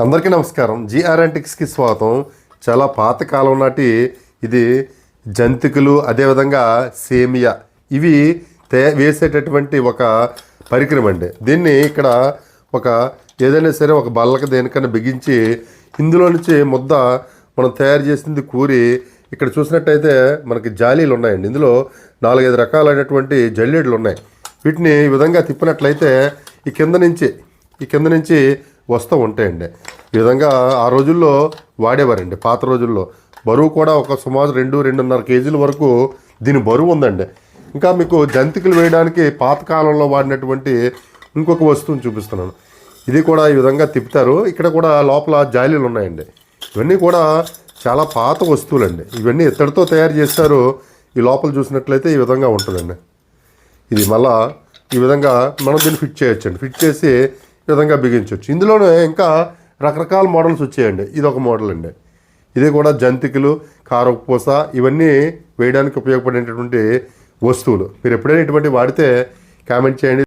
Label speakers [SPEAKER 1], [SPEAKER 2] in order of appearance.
[SPEAKER 1] అందరికీ నమస్కారం. జిఆర్ఎంటిక్స్కి స్వాగతం. చాలా పాతకాలం నాటి ఇది జంతికలు అదేవిధంగా సేమియా. ఇవి తే వేసేటటువంటి ఒక పరికరం అండి. దీన్ని ఇక్కడ ఒక ఏదైనా సరే ఒక బల్లకి దేనికన్నా బిగించి ఇందులో నుంచి ముద్ద మనం తయారు చేసింది కూరి ఇక్కడ చూసినట్టయితే మనకి జాలీలు ఉన్నాయండి. ఇందులో నాలుగైదు రకాలైనటువంటి జల్లెడలు ఉన్నాయి. వీటిని ఈ విధంగా తిప్పినట్లయితే ఈ కింద నుంచి ఈ కింద నుంచి వస్తూ ఉంటాయండి. ఈ విధంగా ఆ రోజుల్లో వాడేవారండి. పాత రోజుల్లో బరువు కూడా ఒక సుమారు రెండు రెండున్నర కేజీల వరకు దీని బరువు ఉందండి. ఇంకా మీకు జంతికలు వేయడానికి పాతకాలంలో వాడినటువంటి ఇంకొక వస్తువుని చూపిస్తున్నాను. ఇది కూడా ఈ విధంగా తిప్పుతారు. ఇక్కడ కూడా లోపల జాలీలు ఉన్నాయండి. ఇవన్నీ కూడా చాలా పాత వస్తువులండి. ఇవన్నీ ఇత్తడితో తయారు చేస్తారు. ఈ లోపల చూసినట్లయితే ఈ విధంగా ఉంటుందండి. ఇది మళ్ళా ఈ విధంగా మనం దీన్ని ఫిట్ చేయొచ్చండి. ఫిట్ చేసి విధంగా బిగించవచ్చు ఇందులోనే ఇంకా రకరకాల మోడల్స్ వచ్చాయండి. ఇది ఒక మోడల్ అండి. ఇది కూడా జంతికలు కారపూస ఇవన్నీ వేయడానికి ఉపయోగపడేటటువంటి వస్తువులు. మీరు ఎప్పుడైనా ఇటువంటి వాడితే కామెంట్ చేయండి.